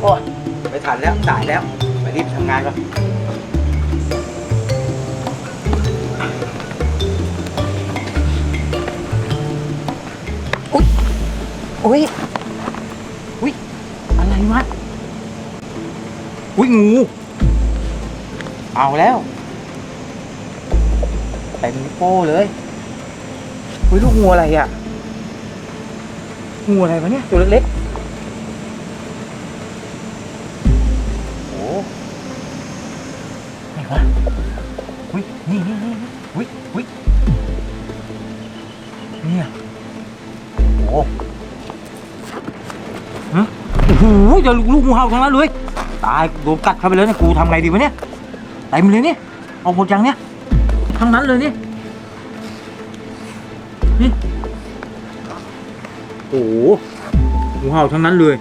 โอ้ยไม่ทันแล้วสายแล้วไปรีบทำงานก่อนอุ้ยอุ้ยอะไรวะอุ้ยงู เอาแล้วเต็มนิ้วโป้เลยอุ้ยลูกงูอะไรอะ งูอะไรวะเนี่ย ตัวเล็กๆ อุ้ยนี่นี่นี่อุ้ยอุ้ยเนี่ยโอ้ฮะโอ้โหเจอลูกงูเห่าทั้งนั้นเลยตายโดนกัดเข้าไปเลยเนี่ยกูทำไงดีวะเนี่ยเต็มเลยเนี่ยเอาหมดยังเนี่ยทั้งนั้นเลยนี่นี่โอ้โหงูเห่าทั้งนั้นเลย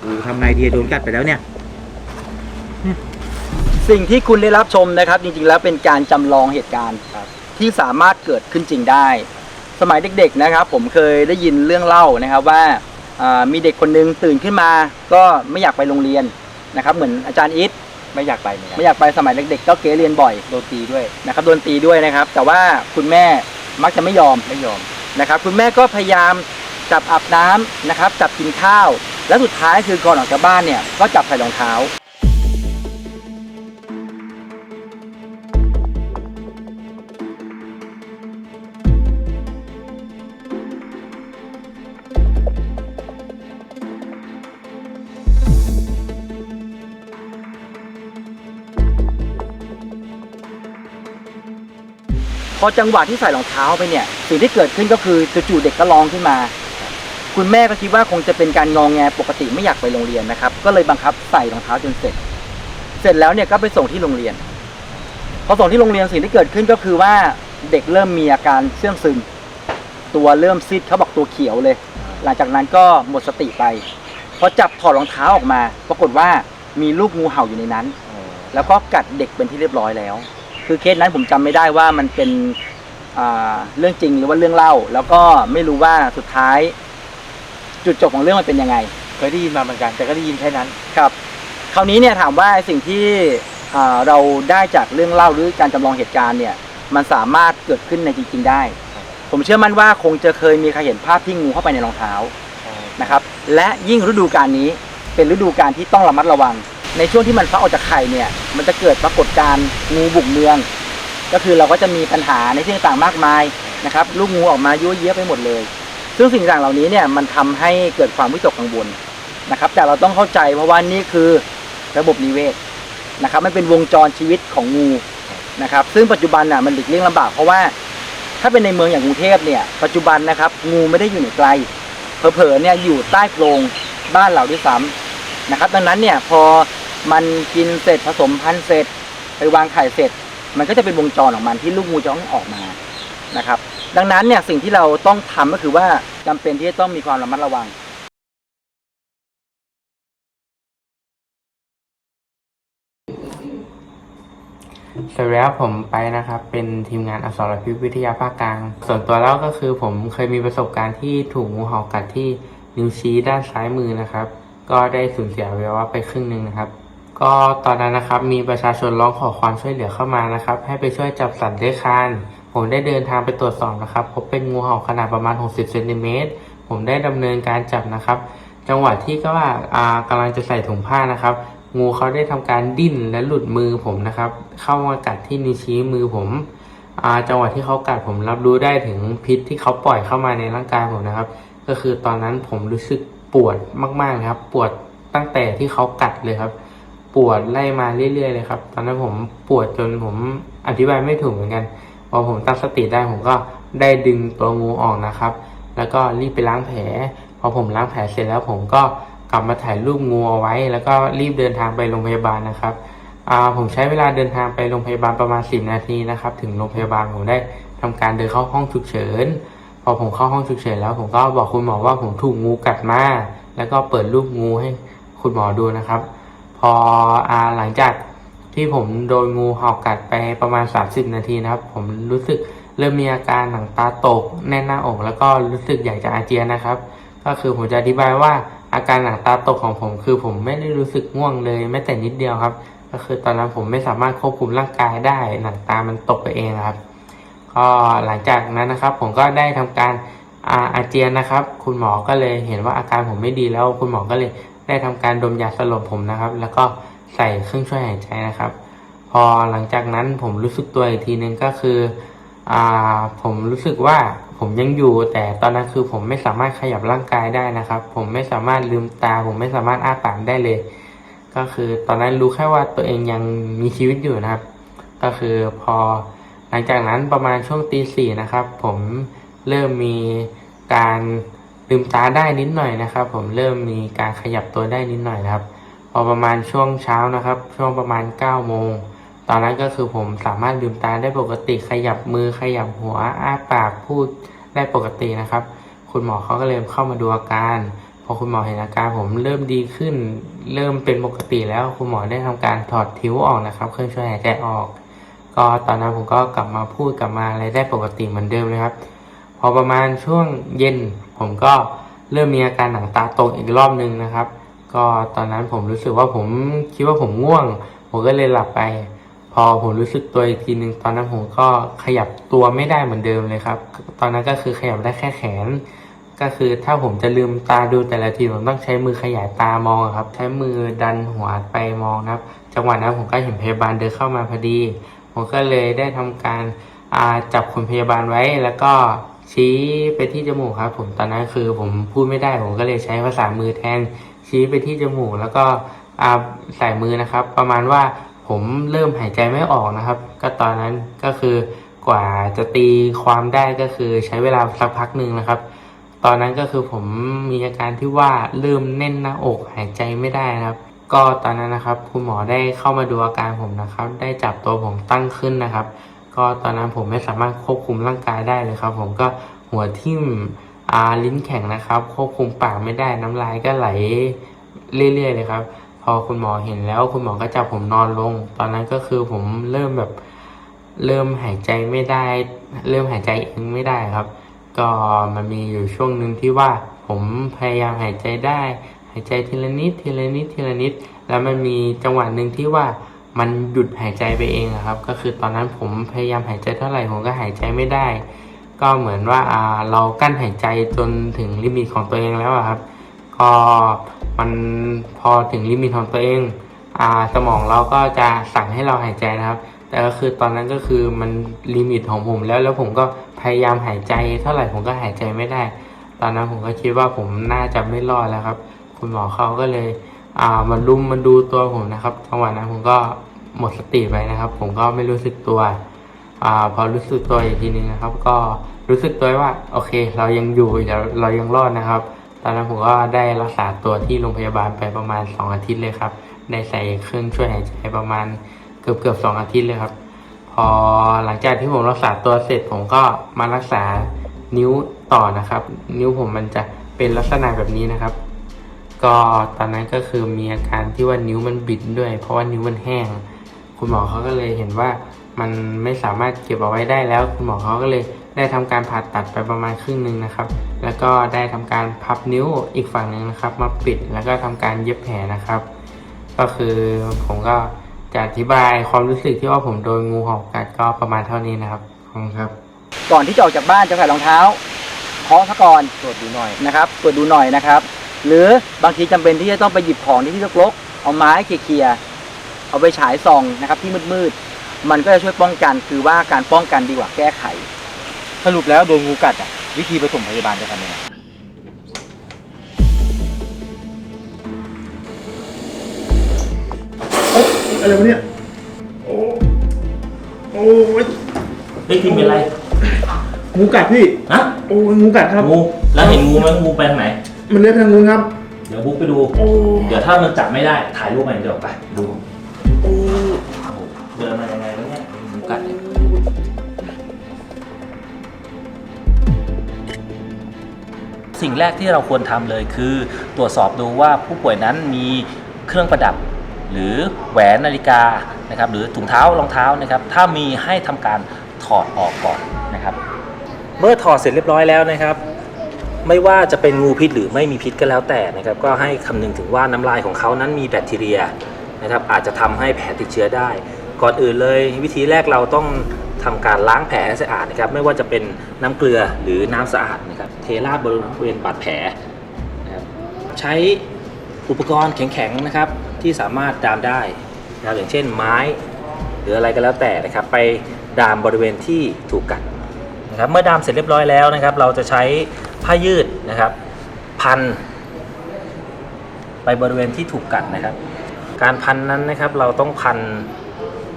กูทำไงดีโดนกัดไปแล้วเนี่ย สิ่งที่คุณได้รับชมนะครับ จริงๆแล้วเป็นการจำลองเหตุการณ์ครับที่สามารถเกิดขึ้นจริงได้ สมัยเด็กๆนะครับ ผมเคยได้ยินเรื่องเล่านะครับว่าอ่ามีเด็กคนหนึงตื่นขึ้นมา ก็ไม่อยากไปโรงเรียนนะครับ เหมือนอาจารย์อิทไม่อยากไปเหมือนกันไม่อยากไปสมัยเด็กๆก็เกเรียนบ่อยโดนตีด้วยนะครับโดนตีด้วยนะครับ แต่ว่าคุณแม่มักจะไม่ยอม ไม่ยอม นะครับคุณแม่ก็พยายามจับอาบน้ำนะครับจับกินข้าว และสุดท้ายคือก่อนออกจากบ้านเนี่ยก็จับใส่รองเท้า พอจังหวะที่ใส่รองเท้าไปเนี่ยสิ่งที่เกิดขึ้นก็คือจู่ๆเด็กก็ร้องขึ้นมา คุณแม่ก็คิดว่าคงจะเป็นการงองแงปกติไม่อยากไปโรงเรียนนะครับ ก็เลยบังคับใส่รองเท้าจนเสร็จ เสร็จแล้วเนี่ยก็ไปส่งที่โรงเรียน พอส่งที่โรงเรียนสิ่งที่เกิดขึ้นก็คือว่าเด็กเริ่มมีอาการเสื่องซึม ตัวเริ่มซีดเขาบอกตัวเขียวเลย หลังจากนั้นก็หมดสติไปพอจับถอดรองเท้าออกมา ปรากฏว่ามีลูกงูเห่าอยู่ในนั้น แล้วก็กัดเด็กเป็นที่เรียบร้อยแล้ว คือเคสนั้นผมจำไม่ได้ว่ามันเป็นอ่าเรื่องจริงหรือว่าเรื่องเล่า แล้วก็ไม่รู้ว่าสุดท้าย จุดจบของเรื่องมันเป็นยังไงเคยได้ยินมาเหมือนกัน แต่ก็ได้ยินแค่นั้นครับ คราวนี้เนี่ยถามว่าสิ่งที่อ่าเราได้จากเรื่องเล่าหรือการจำลองเหตุการณ์เนี่ย มันสามารถเกิดขึ้นในจริง ๆ ได้ ผมเชื่อมั่นว่าคงจะเคยมีใครเห็นภาพที่งูเข้าไปในรองเท้านะครับ และยิ่งฤดูกาลนี้เป็นฤดูกาลที่ต้องระมัดระวัง ในช่วงที่มันฟักออกจากไข่เนี่ย มันจะเกิดปรากฏการณ์งูบุกเมือง ก็คือเราก็จะมีปัญหาในที่ต่างๆมากมายนะครับลูกงูออกมายั่วเยี้ยไปหมดเลย ซึ่งสิ่งต่างเหล่านี้เนี่ยมันทำให้เกิดความวิตกกังวลนะครับ แต่เราต้องเข้าใจเพราะว่านี่คือระบบนิเวศนะครับมันเป็นวงจรชีวิตของงูนะครับ ซึ่งปัจจุบันน่ะมันหลีกเลี่ยงลำบากเพราะว่า ถ้าเป็นในเมืองอย่างกรุงเทพเนี่ยปัจจุบันนะครับงูไม่ได้อยู่ในไกลเผลอๆเนี่ยอยู่ใต้โพรงบ้านเราด้วยซ้ำนะครับ ดังนั้นเนี่ยพอ มันกินเสร็จผสมพันธุ์เสร็จ ไปวางไข่เสร็จ มันก็จะเป็นวงจรของมันที่ลูกงูจะต้องออกมานะครับ ดังนั้นเนี่ยสิ่งที่เราต้องทำก็คือว่าจำเป็นที่จะต้องมีความระมัดระวังสวัสดีครับผมไปนะครับ เป็นทีมงานอสรพิษวิทยาภาคกลาง ส่วนตัวแล้วก็คือผมเคยมีประสบการณ์ที่ถูกงูเห่ากัดที่นิ้วชี้ด้านซ้ายมือนะครับ ก็ได้สูญเสียอวัยวะไปครึ่งหนึ่งนะครับ ก็ตอนนั้นนะครับมีประชาชนร้องขอความช่วยเหลือเข้ามานะครับ ให้ไปช่วยจับสัตว์เลื้อยคลานผมได้เดินทางไปตรวจสอบนะครับพบเป็นงูเห่าขนาดประมาณ 60เซนติเมตรผมได้ดำเนินการจับนะครับ จังหวะที่ก็ว่าอ่ากำลังจะใส่ถุงผ้านะครับ งูเขาได้ทำการดิ้นและหลุดมือผมนะครับ เข้ามากัดที่นิ้วชี้มือผมอ่าจังหวะที่เขากัดผมรับรู้ได้ถึงพิษที่เขาปล่อยเข้ามาในร่างกายผมนะครับ ก็คือตอนนั้นผมรู้สึกปวดมากๆเลยครับ ปวดตั้งแต่ที่เขากัดเลยครับ ปวดไล่มาเรื่อยๆเลยครับ ตอนนั้นผมปวดจนผมอธิบายไม่ถูกเหมือนกัน พอผมตั้งสติได้ผมก็ได้ดึงตัวงูออกนะครับ แล้วก็รีบไปล้างแผล พอผมล้างแผลเสร็จแล้วผมก็กลับมาถ่ายรูปงูเอาไว้ แล้วก็รีบเดินทางไปโรงพยาบาลนะครับผมใช้เวลาเดินทางไปโรงพยาบาลประมาณ 10 นาทีนะครับ ถึงโรงพยาบาลผมได้ทำการเดินเข้าห้องฉุกเฉิน พอผมเข้าห้องฉุกเฉินแล้ว ผมก็บอกคุณหมอว่าผมถูกงูกัดมา แล้วก็เปิดรูปงูให้คุณหมอดูนะครับ ออาหลังจากที่ผมโดนงูเห่ากัดไปประมาณ 30 นาทีนะครับ ผมรู้สึกเริ่มมีอาการหนังตาตก แน่นหน้าอกแล้วก็รู้สึกอยากจะอาเจียนนะครับ ก็คือผมจะอธิบายว่าอาการหนังตาตกของผมคือผมไม่ได้รู้สึกง่วงเลยแม้แต่นิดเดียวครับ ก็คือตอนนั้นผมไม่สามารถควบคุมร่างกายได้หนังตามันตกไปเองครับก็หลังจากนั้นนะครับ ผมก็ได้ทำการอาอาเจียนนะครับ คุณหมอก็เลยเห็นว่าอาการผมไม่ดีแล้วคุณหมอก็เลย ได้ทำการดมยาสลบผมนะครับ แล้วก็ใส่เครื่องช่วยหายใจนะครับ พอหลังจากนั้นผมรู้สึกตัวอีกทีนึงก็คืออ่าผมรู้สึกว่าผมยังอยู่ แต่ตอนนั้นคือผมไม่สามารถขยับร่างกายได้นะครับ ผมไม่สามารถลืมตา ผมไม่สามารถอ้าปากได้เลย ก็คือตอนนั้นรู้แค่ว่าตัวเองยังมีชีวิตอยู่นะครับ ก็คือพอหลังจากนั้นประมาณช่วงตีสี่นะครับ ผมเริ่มมีการ ลืมตาได้นิดหน่อยนะครับ ผมเริ่มมีการขยับตัวได้นิดหน่อยนะครับ พอประมาณช่วงเช้านะครับ ช่วงประมาณ9ก้าโมงตอนนั้นก็คือผมสามารถลืมตาได้ปกติขยับมือขยับหัวอ้าปากพูดได้ปกตินะครับ คุณหมอเขาก็เลยเข้ามาดูอาการ พอคุณหมอเห็นอาการผมเริ่มดีขึ้น เริ่มเป็นปกติแล้วคุณหมอได้ทำการถอดทิ้วออกนะครับ เครื่องช่วยหายใจออก ก็ตอนนั้นผมก็กลับมาพูดกลับมาอะไรได้ปกติเหมือนเดิมเลยครับ พอประมาณช่วงเย็น ผมก็เริ่มมีอาการหนังตาตกอีกรอบนึงนะครับ ก็ตอนนั้นผมรู้สึกว่าผมคิดว่าผมง่วง ผมก็เลยหลับไป พอผมรู้สึกตัวอีกทีนึงตอนนั้นผมก็ขยับตัวไม่ได้เหมือนเดิมเลยครับ ตอนนั้นก็คือขยับได้แค่แขน ก็คือถ้าผมจะลืมตาดูแต่ละทีผมต้องใช้มือขยายตามองครับ ใช้มือดันหัวไปมองนะครับ จังหวะนั้นผมก็เห็นพยาบาลเดินเข้ามาพอดี ผมก็เลยได้ทำการจับคนพยาบาลไว้แล้วก็ ชี้ไปที่จมูกครับ ผมตอนนั้นคือผมพูดไม่ได้ผมก็เลยใช้ภาษามือแทน ชี้ไปที่จมูก แล้วก็อ่าใส่มือนะครับ ประมาณว่าผมเริ่มหายใจไม่ออกนะครับ ก็ตอนนั้นก็คือกว่าจะตีความได้ก็คือใช้เวลาสักพักหนึ่งนะครับ ตอนนั้นก็คือผมมีอาการที่ว่าเริ่มแน่นหน้าอกหายใจไม่ได้นะครับ ก็ตอนนั้นนะครับ คุณหมอได้เข้ามาดูอาการผมนะครับ ได้จับตัวผมตั้งขึ้นนะครับ ก็ตอนนั้นผมไม่สามารถควบคุมร่างกายได้เลยครับ ผมก็หัวทิ่มอาลิ้นแข็งนะครับ ควบคุมปากไม่ได้น้ำลายก็ไหลเรื่อยๆเลยครับ พอคุณหมอเห็นแล้วคุณหมอก็จับผมนอนลง ตอนนั้นก็คือผมเริ่มแบบเริ่มหายใจไม่ได้ เริ่มหายใจเองไม่ได้ครับ ก็มันมีอยู่ช่วงหนึ่งที่ว่าผมพยายามหายใจได้ หายใจทีละนิดทีละนิดทีละนิด แล้วมันมีจังหวะหนึ่งที่ว่า มันหยุดหายใจไปเองครับ ก็คือตอนนั้นผมพยายามหายใจเท่าไหร่ผมก็หายใจไม่ได้ ก็เหมือนว่าเรากั้นหายใจจนถึงลิมิตของตัวเองแล้วครับ ก็มันพอถึงลิมิตของตัวเองอสมองเราก็จะสั่งให้เราหายใจนะครับ แต่ก็คือตอนนั้นก็คือมันลิมิตของผมแล้วแล้วผมก็พยายามหายใจเท่าไหร่ผมก็หายใจไม่ได้ ตอนนั้นผมก็คิดว่าผมน่าจะไม่รอดแล้วครับ คุณหมอเขาก็เลย อ่ามาลุมมาดูตัวผมนะครับจังหวะนั้นผมก็หมดสติไปนะครับ ผมก็ไม่รู้สึกตัวอ่าพอรู้สึกตัวอีกทีนึงนะครับ ก็รู้สึกตัวว่าโอเค เรายังอยู่เดี๋ยวเรายังรอดนะครับ ตอนนั้นผมก็ได้รักษาตัวที่โรงพยาบาลไปประมาณ 2 อาทิตย์เลยครับได้ใส่เครื่องช่วยหายใจประมาณเกือบเกือบสองอาทิตย์เลยครับ พอหลังจากที่ผมรักษาตัวเสร็จผมก็มารักษานิ้วต่อนะครับ นิ้วผมมันจะเป็นลักษณะแบบนี้นะครับ ก็ตอนนั้นก็คือมีอาการที่ว่านิ้วมันบิดด้วย เพราะว่านิ้วมันแห้ง คุณหมอเขาก็เลยเห็นว่ามันไม่สามารถเก็บเอาไว้ได้แล้ว คุณหมอเขาก็เลยได้ทำการผ่าตัดไปประมาณครึ่งหนึ่งนะครับ แล้วก็ได้ทำการพับนิ้วอีกฝั่งหนึ่งนะครับ มาปิดแล้วก็ทำการเย็บแผลนะครับ ก็คือผมก็จะอธิบายความรู้สึกที่ว่าผมโดนงูเห่ากัดก็ประมาณเท่านี้นะครับขอบคุณครับ ก่อนที่จะออกจากบ้านจะใส่รองเท้าเคาะซะก่อนตรวจดูหน่อยนะครับตรวจดูหน่อยนะครับ หรือบางทีจำเป็นที่จะต้องไปหยิบของที่ที่รกๆเอาไม้เคลียร์ๆเอาไปฉายส่องนะครับ ที่มืดๆมันก็จะช่วยป้องกันคือว่าการป้องกันดีกว่าแก้ไข สรุปแล้วโดนงูกัดอะวิธีผสมพยาบาลจะทำยังไงอะไรวะเนี่ยโอ้โอ้ยเฮ้ยทีมเป็นไรงูกัดพี่ฮะโอ้ยงูกัดครับงูแล้วเห็นงูไหมงูไปทางไหน มันเลื้อยทางงูครับ เดี๋ยวบุ๊กไปดู โอ้ เดี๋ยวถ้ามันจับไม่ได้ถ่ายรูปมาเดี๋ยวไปดูโอ้เดินมายังไงวะเนี่ยงูกัดเนี่ยสิ่งแรกที่เราควรทำเลยคือ ตรวจสอบดูว่าผู้ป่วยนั้นมีเครื่องประดับ หรือแหวนนาฬิกานะครับหรือถุงเท้ารองเท้านะครับ ถ้ามีให้ทำการถอดออกก่อนนะครับ เมื่อถอดเสร็จเรียบร้อยแล้วนะครับ ไม่ว่าจะเป็นงูพิษหรือไม่มีพิษก็แล้วแต่นะครับก็ให้คำนึงถึงว่าน้ำลายของเขานั้นมีแบคทีเรียนะครับอาจจะทำให้แผลติดเชื้อได้ ก่อนอื่นเลยวิธีแรกเราต้องทำการล้างแผลให้สะอาดนะครับไม่ว่าจะเป็นน้ำเกลือหรือน้ำสะอาดนะครับเทราดบริเวณบาดแผลนะครับใช้อุปกรณ์แข็งๆนะครับที่สามารถดามได้นะครับอย่างเช่นไม้หรืออะไรก็แล้วแต่นะครับไปดามบริเวณที่ถูกกัดนะครับเมื่อดามเสร็จเรียบร้อยแล้วนะครับ เราจะใช้ ผ้ายืดนะครับ พัน ไปบริเวณที่ถูกกัดนะครับ การพันนั้นนะครับเราต้องพัน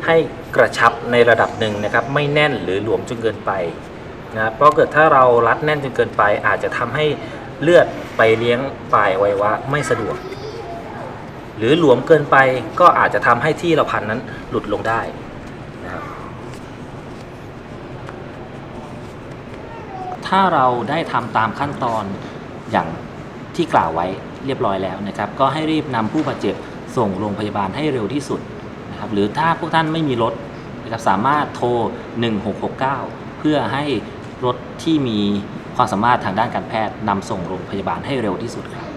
ให้กระชับในระดับหนึ่งนะครับ ไม่แน่นหรือหลวมจนเกินไปนะครับเพราะเกิดถ้าเรารัดแน่นจนเกินไป อาจจะทำให้เลือดไปเลี้ยงปลายอวัยวะไม่สะดวก หรือหลวมเกินไปก็อาจจะทำให้ที่เราพันนั้นหลุดลงได้นะครับ ถ้าเราได้ทำตามขั้นตอนอย่างที่กล่าวไว้เรียบร้อยแล้วนะครับ ก็ให้รีบนำผู้บาดเจ็บส่งโรงพยาบาลให้เร็วที่สุดนะครับหรือถ้าพวกท่านไม่มีรถนะครับสามารถโทร 1669 เพื่อให้รถที่มีความสามารถทางด้านการแพทย์นำส่งโรงพยาบาลให้เร็วที่สุดครับ